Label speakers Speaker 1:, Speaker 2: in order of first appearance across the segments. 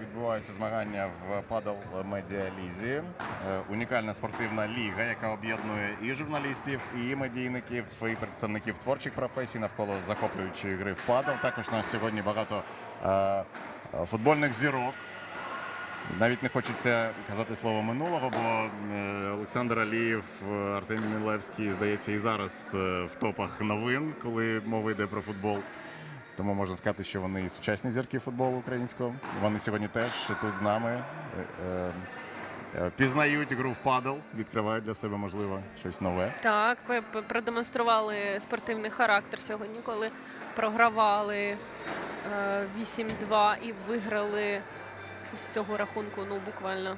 Speaker 1: відбуваються змагання в падал медіа лізі. Е, Унікальна спортивна ліга, яка об'єднує і журналістів, і медійників, і представників творчих професій навколо захоплюючої гри в падал. Також у нас сьогодні багато е, футбольних зірок. Навіть не хочеться казати слово минулого, бо е, Олександр Алієв, Артемій Мілевський, здається, і зараз в топах новин, коли мова йде про футбол. Тому можна сказати, що вони і сучасні зірки футболу українського. Вони сьогодні теж тут з нами е, е, е, пізнають гру в падал, відкривають для себе, можливо, щось нове.
Speaker 2: Так, п- продемонстрували спортивний характер сьогодні, коли програвали е, 8-2 і виграли з цього рахунку, ну буквально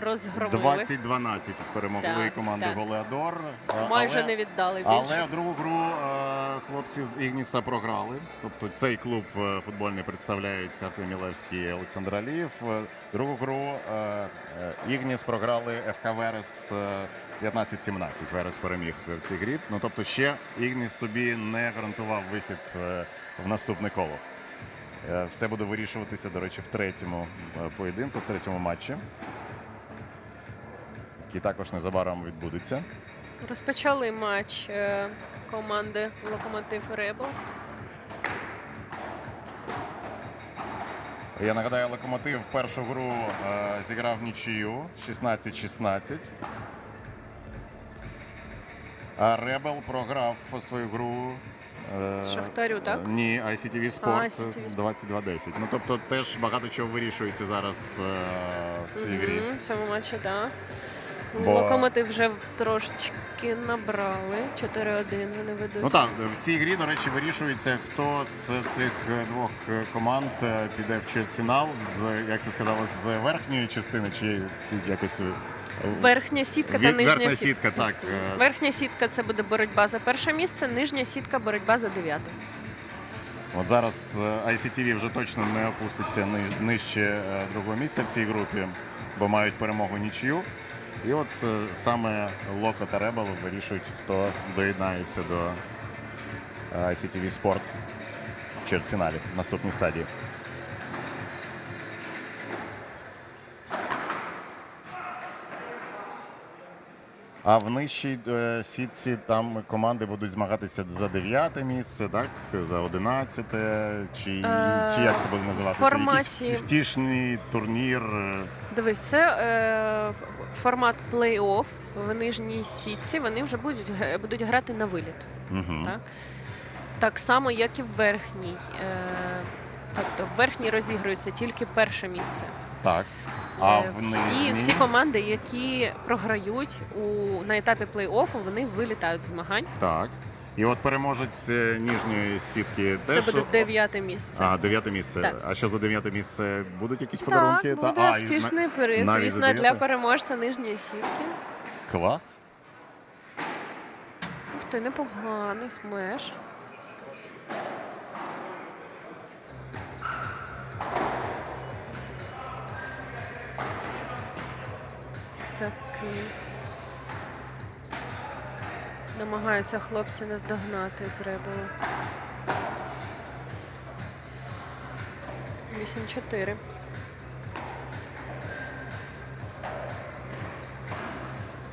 Speaker 2: розгромили.
Speaker 1: 20-12 перемогли
Speaker 2: Так,
Speaker 1: команду
Speaker 2: так.
Speaker 1: Голеадор. Е,
Speaker 2: Майже
Speaker 1: але-
Speaker 2: не віддали більше.
Speaker 1: Але другу гру е, хлопці з Ігніса програли. Тобто цей клуб е, футбольний представляють Артем Мілевський і Олександр Алієв. Е, Другу гру е, е, Ігніс програли ФК Верес е, 15-17. Верес переміг в цій грі. Ну тобто ще Ігніс собі не гарантував вихід е, в наступне коло. Е, Все буде вирішуватися, до речі, в третьому е, поєдинку, в третьому матчі, який також незабаром відбудеться.
Speaker 2: Розпочали матч е, команди Локомотив Ребел.
Speaker 1: Я нагадаю, локомотив першу гру е, зіграв нічию 16-16. А Ребел програв свою гру. е,
Speaker 2: Шахтарю, так?
Speaker 1: Ні, ICTV Sport
Speaker 2: ICTV Sport.
Speaker 1: 22-10. Ну тобто теж багато чого вирішується зараз е, в цій грі.
Speaker 2: В цьому матчі, так.
Speaker 1: Бо-
Speaker 2: Локомотив вже трошечки набрали. 4-1 вони ведуть.
Speaker 1: Ну так, в цій грі, до речі, вирішується, хто з цих двох команд е, піде в чвертьфінал, з як ти сказала, з верхньої частини, чи якось е,
Speaker 2: Верхня сітка та нижня
Speaker 1: верхня
Speaker 2: сітка.
Speaker 1: сітка, так, е.
Speaker 2: Верхня сітка це буде боротьба за перше місце, нижня сітка боротьба за дев'яте.
Speaker 1: От зараз ICTV вже точно не опуститься нижче другого місця в цій групі, бо мають перемогу нічию. І от е, саме Локо та Ребел вирішують, хто доєднається до е, ICTV Sport в чвертьфіналі, в наступній стадії. А в нижчій е, сітці там команди будуть змагатися за дев'яте місце, так? За одинадцяте, чи, чи як це буде називатися? Якийсь втішний турнір.
Speaker 2: Дивись, це е, формат плей-офф в нижній сітці. Вони вже будуть, будуть грати на виліт.
Speaker 1: Угу.
Speaker 2: Так. Так само, як і в верхній. Е, тобто в верхній розігрується тільки перше місце.
Speaker 1: Так. А
Speaker 2: Е,
Speaker 1: в
Speaker 2: всі, всі команди, які програють у, на етапі плей-оффу, вони вилітають з змагань.
Speaker 1: Так. І от переможець е, нижньої сітки
Speaker 2: Це буде дев'яте місце.
Speaker 1: А, дев'яте місце.
Speaker 2: Так.
Speaker 1: А що за дев'яте місце? Будуть якісь подарунки?
Speaker 2: Так, буде
Speaker 1: а, і
Speaker 2: втішний приз,
Speaker 1: навіть
Speaker 2: звісно, для переможця нижньої сітки.
Speaker 1: Клас.
Speaker 2: Ух ти, непоганий смеш. Такий. Намагаються хлопці наздогнати з ребели. 8-4.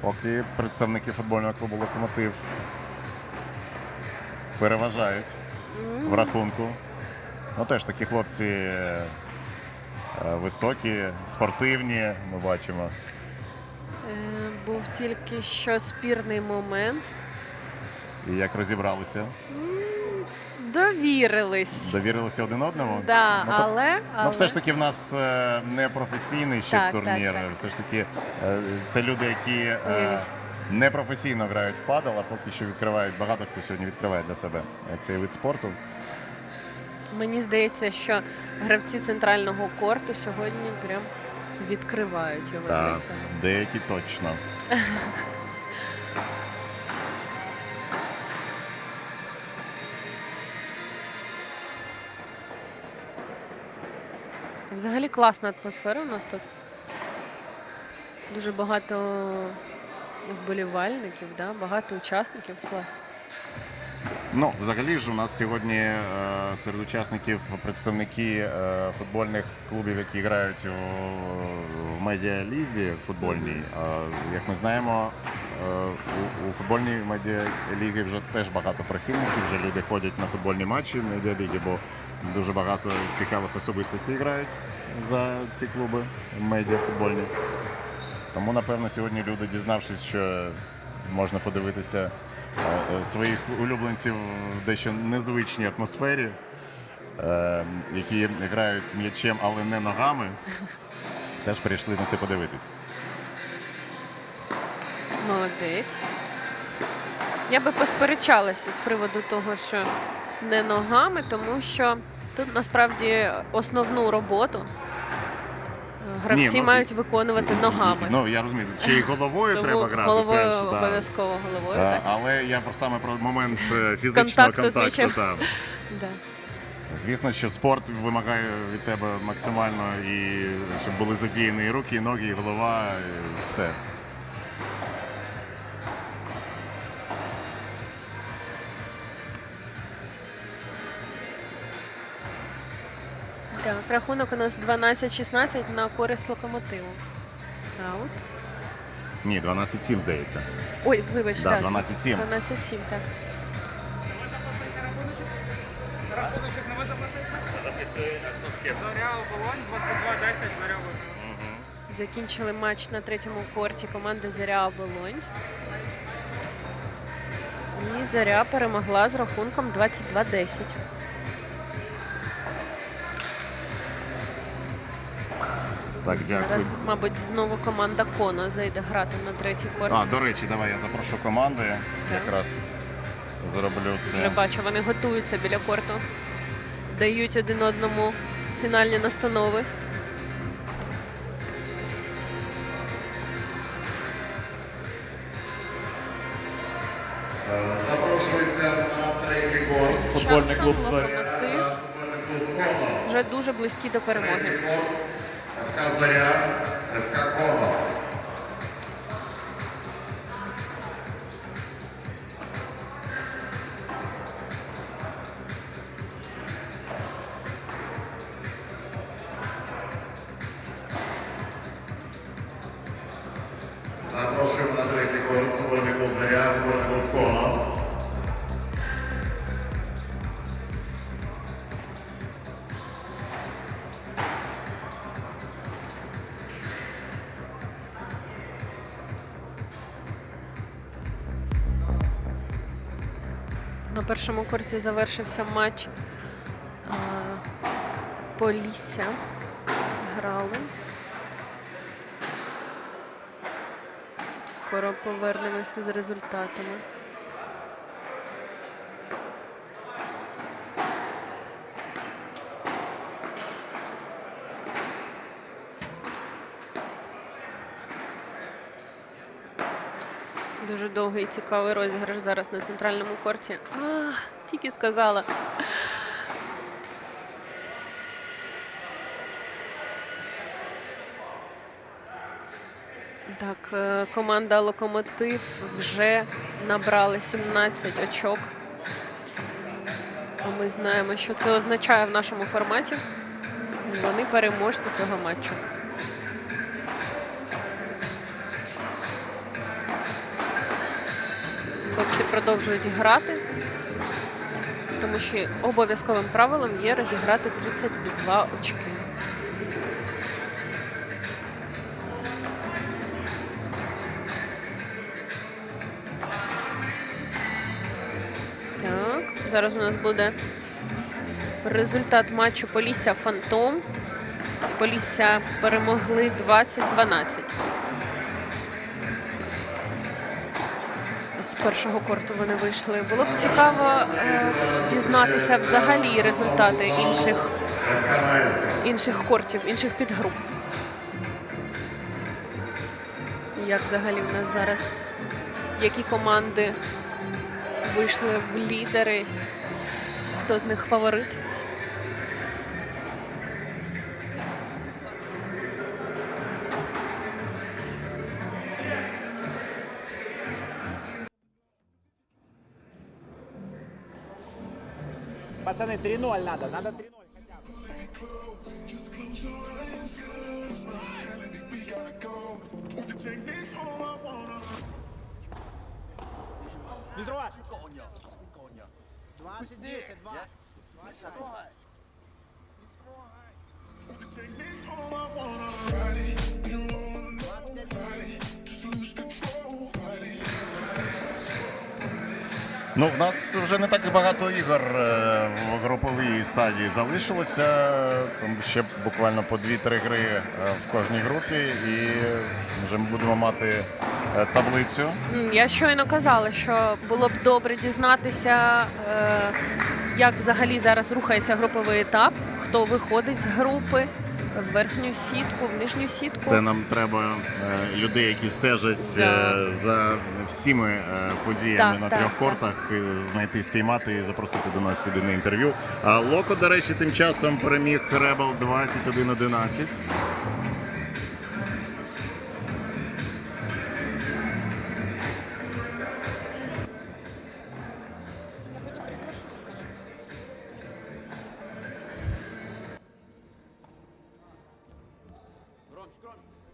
Speaker 1: Поки представники футбольного клубу Локомотив переважають
Speaker 2: М,
Speaker 1: в рахунку. Ну теж такі хлопці е, високі, спортивні, ми бачимо.
Speaker 2: е, Був тільки що спірний момент.
Speaker 1: І як розібралися,
Speaker 2: Довірились.
Speaker 1: довірилися один одному.
Speaker 2: Да,
Speaker 1: Ну, то-
Speaker 2: але, але...
Speaker 1: Ну, все ж таки, в нас е, не професійний ще
Speaker 2: Так,
Speaker 1: турнір.
Speaker 2: так, так.
Speaker 1: Все ж таки, е, це люди, які е,
Speaker 2: Ой-ой.
Speaker 1: не професійно грають в падал, а поки що відкривають. Багато хто сьогодні відкриває для себе е, цей вид спорту.
Speaker 2: Мені здається, що гравці центрального корту сьогодні прям відкривають його для себе.
Speaker 1: деякі точно.
Speaker 2: Взагалі класна атмосфера у нас тут. Дуже багато вболівальників, да? багато учасників. Клас.
Speaker 1: Ну, взагалі ж у нас сьогодні е, серед учасників представники е, футбольних клубів, які грають у, в медіалізі футбольній. Е, як ми знаємо, е, у, у футбольній медіалігі вже теж багато прихильників. Вже люди ходять на футбольні матчі медіаліги, бо дуже багато цікавих особистостей грають за ці клуби медіафутбольні. Тому, напевно, сьогодні люди, дізнавшись, що можна подивитися е, е, своїх улюбленців в дещо незвичній атмосфері, е, які грають м'ячем, але не ногами, теж прийшли на це подивитись.
Speaker 2: Молодець. Я би посперечалася з приводу того, що не ногами, тому що тут насправді основну роботу е, гравці
Speaker 1: Ні, ну,
Speaker 2: мають виконувати ногами.
Speaker 1: Ну, я розумію, й головою
Speaker 2: Тому
Speaker 1: треба грати.
Speaker 2: головою
Speaker 1: теж, да.
Speaker 2: обов'язково головою.
Speaker 1: Е,
Speaker 2: так.
Speaker 1: Але я про- саме про момент е, фізичного
Speaker 2: Контакту з
Speaker 1: контакту.
Speaker 2: м'ячем.
Speaker 1: так.
Speaker 2: Да.
Speaker 1: Звісно, що спорт вимагає від тебе максимально і щоб були задіяні і руки, і ноги, і голова, і все.
Speaker 2: Так, рахунок у нас 12-16 на користь локомотиву. Аут.
Speaker 1: Ні, 12-7, здається.
Speaker 2: Ой, вибач,
Speaker 1: Да,
Speaker 2: так.
Speaker 1: 12-7.
Speaker 2: 12-7, так.
Speaker 3: Рахуночок не ви записуєте? Зоря оболонь, 22-10, зоря виграла.
Speaker 2: Закінчили матч на третьому корті команди Зоря Оболонь. І Зоря перемогла з рахунком 22-10.
Speaker 1: Так,
Speaker 2: Зараз, мабуть, знову команда Коно зайде грати на третій корт.
Speaker 1: А, до речі, давай я запрошу команди.
Speaker 2: Так.
Speaker 1: Якраз зроблю
Speaker 2: Вже
Speaker 1: це.
Speaker 2: бачу, вони готуються біля корту. Дають один одному фінальні настанови.
Speaker 1: Запрошується на третій корт футбольний
Speaker 2: Часом
Speaker 1: клуб «Зоря».
Speaker 2: «Локомотив» вже дуже близькі до перемоги.
Speaker 1: ФК заря, рывка Кола. На
Speaker 2: першому корті завершився матч а, Полісся. Грали. Скоро повернемося з результатами. Дуже довгий і цікавий розіграш зараз на центральному корті. А, тільки сказала. Так, е, команда Локомотив вже набрали 17 очок. Ми знаємо, що це означає в нашому форматі. Вони переможці цього матчу. Продовжують грати, тому що обов'язковим правилом є розіграти 32 очки. Так, зараз у нас буде результат матчу Полісся Фантом. Полісся перемогли 20-12. Першого корту вони вийшли. Було б цікаво е, дізнатися взагалі результати інших, інших кортів, інших підгруп. Як взагалі в нас зараз, які команди вийшли в лідери, хто з них фаворит?
Speaker 4: Пацаны, 3-0 надо, надо 3-0 хотя бы. Не трогай! 20, 10, 2.
Speaker 1: Ну, в нас вже не так багато ігор е, в груповій стадії залишилося. Там ще буквально по 2-3 гри е, в кожній групі, і вже ми будемо мати е, таблицю.
Speaker 2: Я щойно казала, що було б добре дізнатися, як взагалі зараз рухається груповий етап, хто виходить з групи в верхню сітку, в нижню сітку.
Speaker 1: Це нам треба е, людей, які стежать е, за всіми е, подіями
Speaker 2: Так,
Speaker 1: на
Speaker 2: так,
Speaker 1: трьох
Speaker 2: так.
Speaker 1: кортах, і знайти, спіймати і запросити до нас сюди на інтерв'ю. А Локо, до речі, тим часом переміг Ребел 21-11. front.